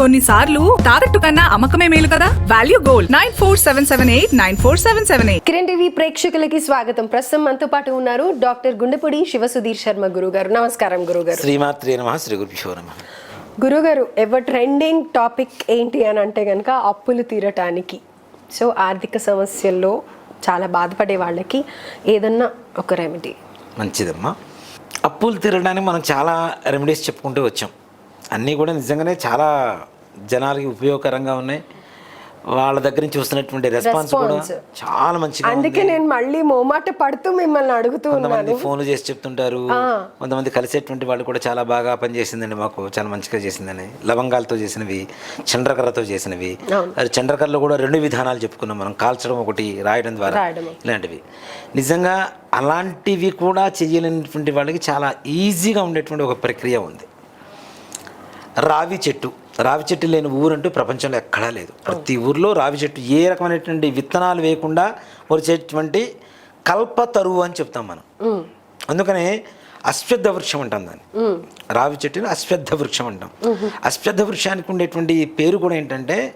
కొన్నిసార్లు తాకట్టు కన్నా అమ్మకమే మేలు కదా? Value gold nine four seven seven eight nine four seven seven eight Kiran TV ప్రేక్షకులకి స్వాగతం. ప్రస్తుతం మనతో పాటు ఉన్నారు డాక్టర్ గుండెపూడి శివసుధీర్ శర్మ గురుగారు. నమస్కారం గురుగారు. శ్రీమాత్రే నమ శ్రీ గురుభ్యో నమ. గురుగారు ఎవర్ ట్రెండింగ్ టాపిక్ ఏంటి అని అంటే కనుక అప్పులు తీరటానికి. సో ఆర్థిక సమస్యల్లో చాలా బాధపడే వాళ్ళకి ఏదన్నా ఒక రెమెడీ మంచిదమ్మా. అప్పులు తీరడానికి మనం చాలా రెమెడీస్ చెప్పుకుంటూ వచ్చాం. అన్నీ కూడా నిజంగానే చాలా జనాలకి ఉపయోగకరంగా ఉన్నాయి. వాళ్ళ దగ్గర నుంచి వస్తున్నటువంటి రెస్పాన్స్ కూడా. చాలా మంచిగా అందుకే నేను మళ్ళీ మోమాట పడుతూ మిమ్మల్ని అడుగుతూ కొంతమంది ఫోన్లు చేసి చెప్తుంటారు. కొంతమంది కలిసేటువంటి వాళ్ళు కూడా చాలా బాగా పనిచేసిందండి మాకు. చాలా మంచిగా చేసిందని. లవంగాలతో చేసినవి చండ్రకర్రతో చేసినవి. అది చండ్రకర్రలో కూడా రెండు విధానాలు చెప్పుకున్నాం మనం. కాల్చడం ఒకటి రాయడం ద్వారా. ఇలాంటివి. నిజంగా అలాంటివి కూడా చేయలేనటువంటి వాళ్ళకి చాలా ఈజీగా ఉండేటువంటి ఒక ప్రక్రియ ఉంది. రావి చెట్టు. రావి చెట్టు లేని ఊరంటూ ప్రపంచంలో ఎక్కడా లేదు. ప్రతి ఊర్లో రావి చెట్టు ఏ రకమైనటువంటి విత్తనాలు వేయకుండా వచ్చేటువంటి కల్పతరువు అని చెప్తాం మనం. అందుకనే అశ్వద్ధ వృక్షం అంటాం దాన్ని. రావి చెట్టుని అశ్వద్ధ వృక్షం అంటాం. అశ్వద్ధ వృక్షానికి ఉండేటువంటి పేరు కూడా ఏంటంటే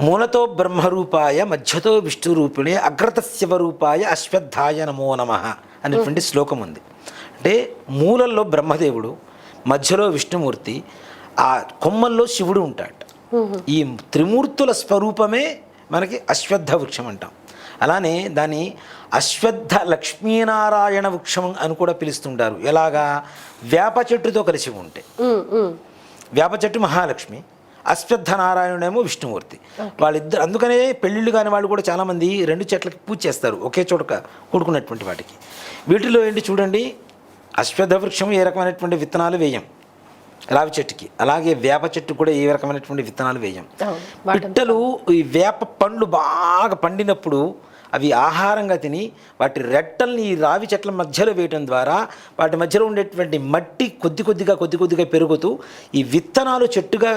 మూలతో బ్రహ్మరూపాయ మధ్యతో విష్ణురూపిణి అగ్రత శివరూపాయ అశ్వత్థాయ నమో నమ అనేటువంటి శ్లోకం ఉంది. అంటే మూలల్లో బ్రహ్మదేవుడు మధ్యలో విష్ణుమూర్తి ఆ కొమ్మల్లో శివుడు ఉంటాడు. ఈ త్రిమూర్తుల స్వరూపమే మనకి అశ్వత్థ వృక్షం అంటాం. అలానే దాన్ని అశ్వత్థ లక్ష్మీనారాయణ వృక్షం అని కూడా పిలుస్తుంటారు. ఎలాగా? వేప చెట్టుతో కలిసి ఉంటే. వేప చెట్టు మహాలక్ష్మి అశ్వత్థ నారాయణుడేమో విష్ణుమూర్తి. వాళ్ళిద్దరు అందుకనే పెళ్ళిళ్ళు కాని వాళ్ళు కూడా చాలామంది రెండు చెట్లకి పూజ చేస్తారు. ఒకే చోట కూడుకున్నటువంటి వాటికి. వీటిలో ఏంటి చూడండి అశ్వత్థ వృక్షం ఏ రకమైనటువంటి విత్తనాలు వేయం? రావి చెట్టుకి. అలాగే వేప చెట్టు కూడా ఏ రకమైనటువంటి విత్తనాలు వేయం? పిట్టలు ఈ వేప పండ్లు బాగా పండినప్పుడు అవి ఆహారంగా తిని వాటి రెట్టల్ని ఈ రావి చెట్ల మధ్యలో వేయటం ద్వారా వాటి మధ్యలో ఉండేటువంటి మట్టి కొద్ది కొద్దిగా కొద్ది కొద్దిగా పెరుగుతూ ఈ విత్తనాలు చెట్టుగా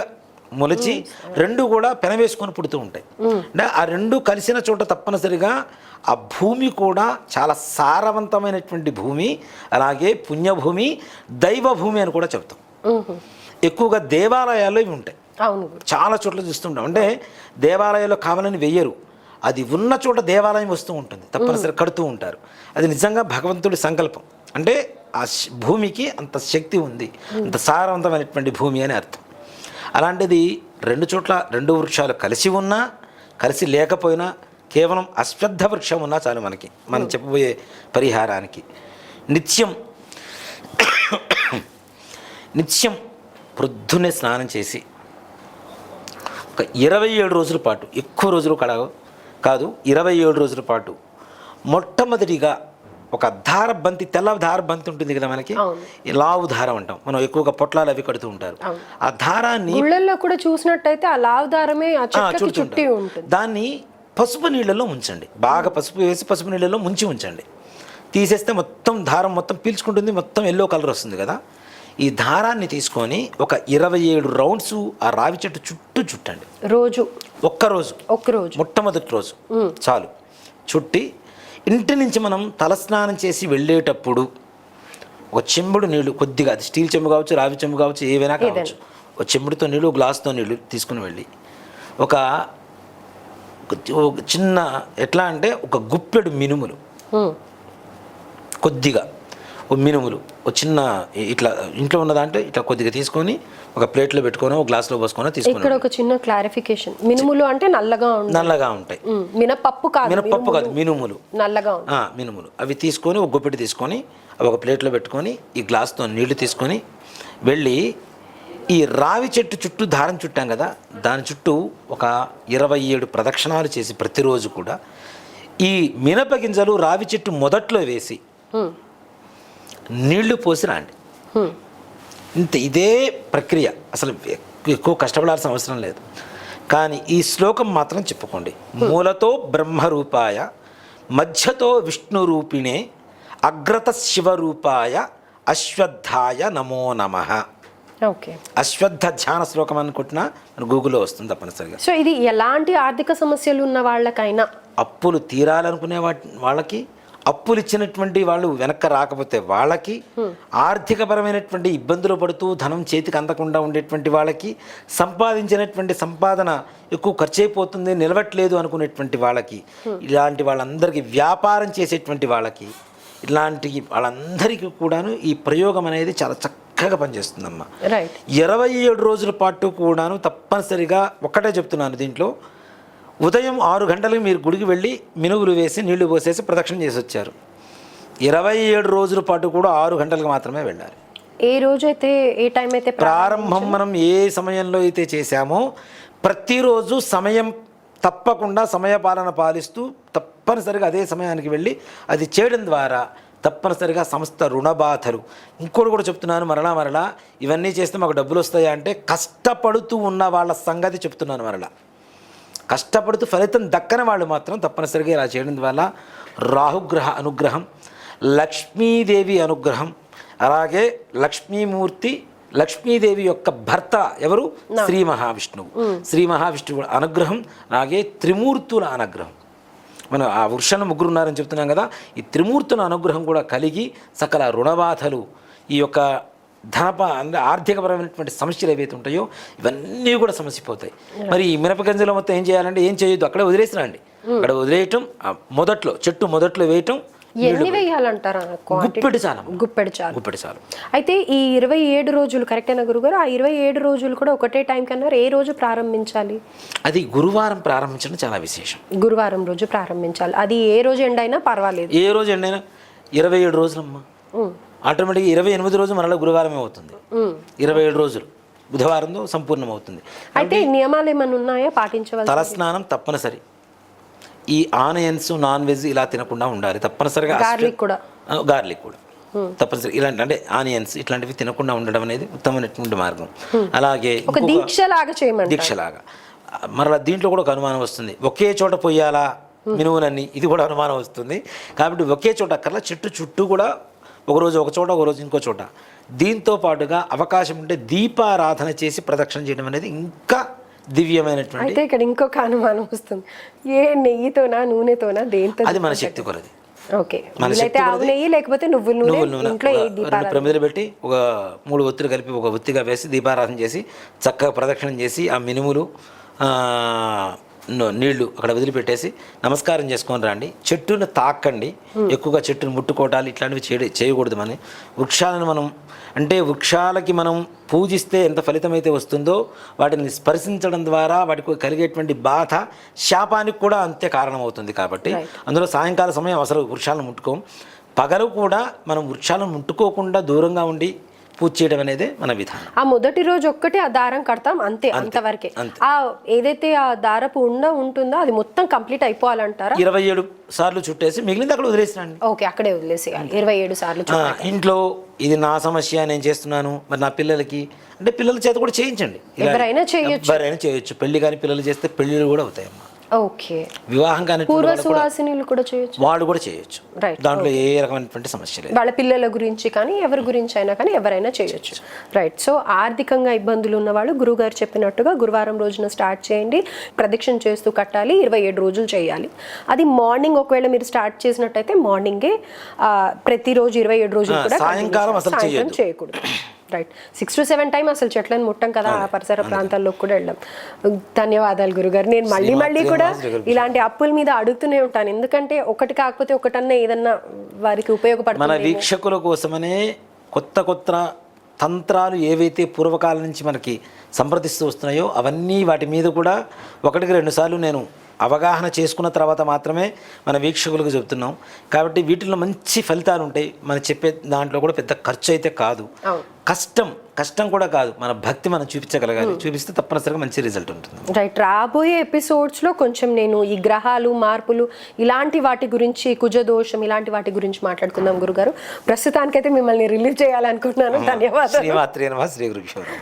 మొలిచి రెండు కూడా పెనవేసుకొని పుడుతూ ఉంటాయి. అంటే ఆ రెండు కలిసిన చోట తప్పనిసరిగా ఆ భూమి కూడా చాలా సారవంతమైనటువంటి భూమి అలాగే పుణ్యభూమి దైవ భూమి అని కూడా చెప్తాం ఉహు. ఎక్కువగా దేవాలయాల్లో ఇవి ఉంటాయి. చాలా చోట్ల చూస్తుంటాం. అంటే దేవాలయాల్లో కావాలని వెయ్యరు అది ఉన్న చోట దేవాలయం వస్తూ ఉంటుంది. తప్పనిసరి కడుతూ ఉంటారు. అది నిజంగా భగవంతుడి సంకల్పం. అంటే ఆ భూమికి అంత శక్తి ఉంది. అంత సారవంతమైనటువంటి భూమి అని అర్థం. అలాంటిది రెండు చోట్ల రెండు వృక్షాలు కలిసి ఉన్నా కలిసి లేకపోయినా కేవలం అశ్వత్థ వృక్షం ఉన్నా చాలు మనకి మనం చెప్పబోయే పరిహారానికి. నిత్యం నిత్యం ప్రొద్దునే స్నానం చేసి ఒక ఇరవై ఏడు రోజుల పాటు ఎక్కువ రోజులు కడ కాదు ఇరవై ఏడు రోజుల పాటు మొట్టమొదటిగా ఒక దార బంతి తెల్ల దార బంతి ఉంటుంది కదా మనకి? లావు దారం అంటాం. మనం ఎక్కువగా పొట్లాలు అవి కడుతూ ఉంటారు. ఆ దారాన్ని కూడా చూసినట్టయితే ఆ లావు దారమే చుట్టి దాన్ని పసుపు నీళ్ళలో ఉంచండి బాగా పసుపు వేసి పసుపు నీళ్ళలో ముంచి ఉంచండి. తీసేస్తే మొత్తం దారం మొత్తం పీల్చుకుంటుంది మొత్తం ఎల్లో కలర్ వస్తుంది కదా? ఈ దారాన్ని తీసుకొని ఒక ఇరవై ఏడు రౌండ్స్ ఆ రావి చెట్టు చుట్టూ చుట్టండి. రోజు. ఒక్కరోజు ఒక్క రోజు. మొట్టమొదటి రోజు. చాలు. చుట్టి ఇంటి నుంచి మనం తలస్నానం చేసి వెళ్ళేటప్పుడు ఒక చెంబుడు నీళ్ళు కొద్దిగా అది స్టీల్ చెంబు కావచ్చు రావి చెంబు కావచ్చు ఏవైనా కావచ్చు. ఒక చెంబుడితో నీళ్ళు గ్లాస్తో నీళ్ళు తీసుకుని వెళ్ళి. ఒక చిన్న ఎట్లా అంటే ఒక గుప్పెడు మినుములు. కొద్దిగా. మినుములు ఒక చిన్న ఇట్లా ఇంట్లో ఉన్న దాంట్లో ఇట్లా కొద్దిగా తీసుకొని ఒక ప్లేట్లో పెట్టుకొని ఒక గ్లాస్లో పోసుకొని తీసుకొని ఇక్కడ ఒక చిన్న క్లారిఫికేషన్. మినుములు అంటే నల్లగా నల్లగా ఉంటాయి. మినపప్పు కాదు మినపప్పు కాదు మినుములు. నల్లగా మినుములు. అవి తీసుకొని ఒక గుప్పెటి తీసుకొని అవి ఒక ప్లేట్లో పెట్టుకొని ఈ గ్లాస్తో నీళ్ళు తీసుకొని వెళ్ళి ఈ రావి చెట్టు చుట్టూ దారం చుట్టాం కదా దాని చుట్టూ ఒక ఇరవై ఏడు ప్రదక్షిణాలు చేసి ప్రతిరోజు కూడా ఈ మినప గింజలు రావి చెట్టు మొదట్లో వేసి నీళ్ళు పోసి రాండి. ఇంత ఇదే ప్రక్రియ. అసలు ఎక్కు- ఎక్కువ కష్టపడాల్సిన అవసరం లేదు. కానీ ఈ శ్లోకం మాత్రం చెప్పుకోండి. మూలతో బ్రహ్మరూపాయ మధ్యతో విష్ణు రూపిణే అగ్రత శివరూపాయ అశ్వత్థాయ నమో నమ. ఓకే. అశ్వత్థ ధ్యాన శ్లోకం అనుకుంటున్నా గూగుల్లో వస్తుంది తప్పనిసరిగా. సో ఇది ఎలాంటి ఆర్థిక సమస్యలు ఉన్న వాళ్ళకైనా? అప్పులు తీరాలనుకునే వాటి వాళ్ళకి అప్పులు ఇచ్చినటువంటి వాళ్ళు వెనక్కి రాకపోతే వాళ్ళకి ఆర్థికపరమైనటువంటి ఇబ్బందులు పడుతూ ధనం చేతికి అందకుండా ఉండేటువంటి వాళ్ళకి సంపాదించినటువంటి సంపాదన ఎక్కువ ఖర్చు అయిపోతుంది నిలవట్లేదు అనుకునేటువంటి వాళ్ళకి ఇలాంటి వాళ్ళందరికీ వ్యాపారం చేసేటువంటి వాళ్ళకి ఇలాంటి వాళ్ళందరికీ కూడాను ఈ ప్రయోగం అనేది చాలా చక్కగా పనిచేస్తుందమ్మా. ఇరవై ఏడు రోజుల పాటు కూడాను తప్పనిసరిగా ఒక్కటే చెప్తున్నాను దీంట్లో ఉదయం ఆరు గంటలకు మీరు గుడికి వెళ్ళి మినుగులు వేసి నీళ్ళు పోసేసి ప్రదక్షిణ చేసి వచ్చారు ఇరవై ఏడు రోజుల పాటు కూడా ఆరు గంటలకు మాత్రమే వెళ్ళాలి. ఏ రోజైతే ఏ టైం అయితే ప్రా- ప్రారంభం మనం ఏ సమయంలో అయితే చేశామో ప్రతిరోజు సమయం తప్పకుండా సమయపాలన పాలిస్తూ తప్పనిసరిగా అదే సమయానికి వెళ్ళి అది చేయడం ద్వారా తప్పనిసరిగా సంస్థ రుణబాధలు. ఇంకోటి కూడా చెప్తున్నాను మరలా మరలా ఇవన్నీ చేస్తే మాకు డబ్బులు వస్తాయా అంటే కష్టపడుతూ ఉన్న వాళ్ళ సంగతి చెప్తున్నాను మరలా. కష్టపడుతూ ఫలితం దక్కని వాళ్ళు మాత్రం తప్పనిసరిగా ఇలా చేయడం వల్ల రాహుగ్రహ అనుగ్రహం లక్ష్మీదేవి అనుగ్రహం అలాగే లక్ష్మీమూర్తి లక్ష్మీదేవి యొక్క భర్త ఎవరు? శ్రీ మహావిష్ణువు. శ్రీ మహావిష్ణువు అనుగ్రహం అలాగే త్రిమూర్తుల అనుగ్రహం. మనం ఆ వృక్షాన్ని ముగ్గురు ఉన్నారని చెప్తున్నాం కదా ఈ త్రిమూర్తుల అనుగ్రహం కూడా కలిగి సకల రుణబాధలు ఈ యొక్క ధనప అంటే ఆర్థికపరమైనటువంటి సమస్యలు ఏవైతే ఉంటాయో ఇవన్నీ కూడా సమస్యపోతాయి. మరి ఈ మినపగింజలో మొత్తం ఏం చేయాలంటే ఏం చేయొద్దు అక్కడే వదిలేసిరండి అక్కడ వదిలేయటం మొదట్లో చెట్టు మొదట్లో వేయటం ఎన్ని వేయాలంటారా గుప్పెడు చాలా గుప్పెడు చాలు. గుప్పెడు చాలు. అయితే ఈ ఇరవై ఏడు రోజులు కరెక్టేనా గురుగారు ఆ ఇరవై ఏడు రోజులు కూడా ఒకటే టైం కన్నా ఏ రోజు ప్రారంభించాలి? అది గురువారం ప్రారంభించడం చాలా విశేషం. గురువారం రోజు ప్రారంభించాలి. అది ఏ రోజు ఎండ్ అయినా పర్వాలేదు. ఏ రోజు ఎండైనా? ఇరవై ఏడు రోజులమ్మా. ఆటోమేటిక్గా ఇరవై ఎనిమిది రోజు మరలా గురువారమే అవుతుంది. ఇరవై ఏడు రోజులు. బుధవారంతో సంపూర్ణం అవుతుంది అయితే నియమాలు ఏమైనా ఉన్నాయా? పాటించవలసి తలస్నానం తప్పనిసరి. ఈ ఆనియన్స్ నాన్ వెజ్ ఇలా తినకుండా ఉండాలి. తప్పనిసరిగా గార్లిక్ కూడా. గార్లిక్ కూడా. తప్పనిసరి. ఇలాంటి అంటే ఆనియన్స్ ఇట్లాంటివి తినకుండా ఉండడం అనేది ఉత్తమమైనటువంటి మార్గం. అలాగే ఒక ఇంకొక దీక్ష లాగా చేయమంటారు. దీక్షలాగా. మరలా దీంట్లో కూడా ఒక అనుమానం వస్తుంది. ఒకే చోట పొయ్యాలా? మినువునని ఇది కూడా అనుమానం వస్తుంది. కాబట్టి ఒకే చోట అక్కర్లా. చెట్టు చుట్టూ కూడా ఒకరోజు ఒక చోట ఒకరోజు ఇంకో చోట. దీంతో పాటుగా అవకాశం ఉంటే దీపారాధన చేసి ప్రదక్షిణ చేయడం అనేది ఇంకా దివ్యమైనటువంటి అయితే ఇక్కడ ఇంకొక అనుమానం వస్తుంది. ఏ నెయ్యితోనా నూనెతోనా దేంతో అది మన శక్తి కొలది. ఓకే. నెయ్యి లేకపోతే ఇంట్లో దీపాలు ప్రమిదలు పెట్టి ఒక మూడు ఒత్తులు కలిపి ఒక ఒత్తిగా వేసి దీపారాధన చేసి చక్కగా ప్రదక్షిణం చేసి ఆ మినుములు నీళ్ళు అక్కడ వదిలిపెట్టేసి నమస్కారం చేసుకొని రండి. చెట్టును తాకండి. ఎక్కువగా చెట్టును ముట్టుకోవటాలు ఇట్లాంటివి చేయ చేయకూడదు మనం వృక్షాలను మనం అంటే వృక్షాలకి మనం పూజిస్తే ఎంత ఫలితం అయితే వస్తుందో వాటిని స్పర్శించడం ద్వారా వాటికి కలిగేటువంటి బాధ శాపానికి కూడా అంతే కారణమవుతుంది కాబట్టి అందులో సాయంకాల సమయం అసలు వృక్షాలను ముట్టుకోం. పగలు కూడా మనం వృక్షాలను ముట్టుకోకుండా దూరంగా ఉండి పూజ చేయడం అనేది మన విధానం. ఆ మొదటి రోజు ఒక్కటే ఆ దారం కడతాం అంతే అంతవరకే. అంతే. ఆ ఏదైతే ఆ దారపు ఉండ ఉంటుందో అది మొత్తం కంప్లీట్ అయిపోవాలంటారా? ఇరవై ఏడు సార్లు చుట్టేసి మిగిలింది అక్కడ వదిలేసినండి ఓకే అక్కడే వదిలేసేయాలి ఇరవై ఏడు సార్లు ఇంట్లో ఇది నా సమస్య నేను చేస్తున్నాను మరి నా పిల్లలకి అంటే పిల్లల చేత కూడా చేయించండి. ఎవరైనా చేయొచ్చు. ఎవరైనా చేయొచ్చు. పెళ్ళి కానీ పిల్లలు చేస్తే పెళ్ళిళ్ళు కూడా అవుతాయమ్మా. ఓకే. వివాహం కానీ పూర్వ సువాసినులు కూడా చేయొచ్చు? వాళ్ళు కూడా చేయొచ్చు. దాంట్లో ఏ రకమైనటువంటి సమస్య లేదు. వాళ్ళ పిల్లల గురించి కానీ ఎవరి గురించి అయినా కానీ ఎవరైనా చేయొచ్చు. రైట్ సో ఆర్థికంగా ఇబ్బందులు ఉన్న వాళ్ళు గురుగారు చెప్పినట్టుగా గురువారం రోజున స్టార్ట్ చేయండి. ప్రదక్షిణ చేస్తూ కట్టాలి ఇరవై ఏడు రోజులు చేయాలి. అది మార్నింగ్ ఒకవేళ మీరు స్టార్ట్ చేసినట్టయితే మార్నింగే ప్రతిరోజు ఇరవై ఏడు రోజులు కూడా సాయంకాలం. చేయకూడదు. Right six to seven time అసలు చెట్లను ముట్టం కదా ఆ పరిసర ప్రాంతాల్లో కూడా వెళ్ళాం. ధన్యవాదాలు గురుగారు. నేను మళ్ళీ మళ్ళీ కూడా ఇలాంటి అప్పుల మీద అడుగుతూనే ఉంటాను. ఎందుకంటే ఒకటి కాకపోతే ఒకటన్నా ఏదన్నా వారికి మన ఉపయోగపడుతుంది వీక్షకుల కోసమనే కొత్త కొత్త తంత్రాలు ఏవైతే పూర్వకాలం నుంచి మనకి సంప్రదిస్తూ వస్తున్నాయో అవన్నీ వాటి మీద కూడా ఒకటికి రెండు సార్లు నేను అవగాహన చేసుకున్న తర్వాత మాత్రమే మన వీక్షకులకు చెప్తున్నాం. కాబట్టి వీటిలో మంచి ఫలితాలు ఉంటాయి. మనం చెప్పే దాంట్లో కూడా పెద్ద ఖర్చు అయితే కాదు. కష్టం కష్టం కూడా కాదు. మన భక్తి మనం చూపించగలగాలి. చూపిస్తే తప్పనిసరిగా మంచి రిజల్ట్ ఉంటుంది. రైట్. రాబోయే ఎపిసోడ్స్లో కొంచెం నేను ఈ గ్రహాలు మార్పులు ఇలాంటి వాటి గురించి కుజదోషం ఇలాంటి వాటి గురించి మాట్లాడుకుందాం గురుగారు. ప్రస్తుతానికైతే మిమ్మల్ని రిలీవ్ చేయాలనుకుంటున్నాను. ధన్యవాదాలు. శ్రీమాత్రి శ్రీ గురుక్షేత్రం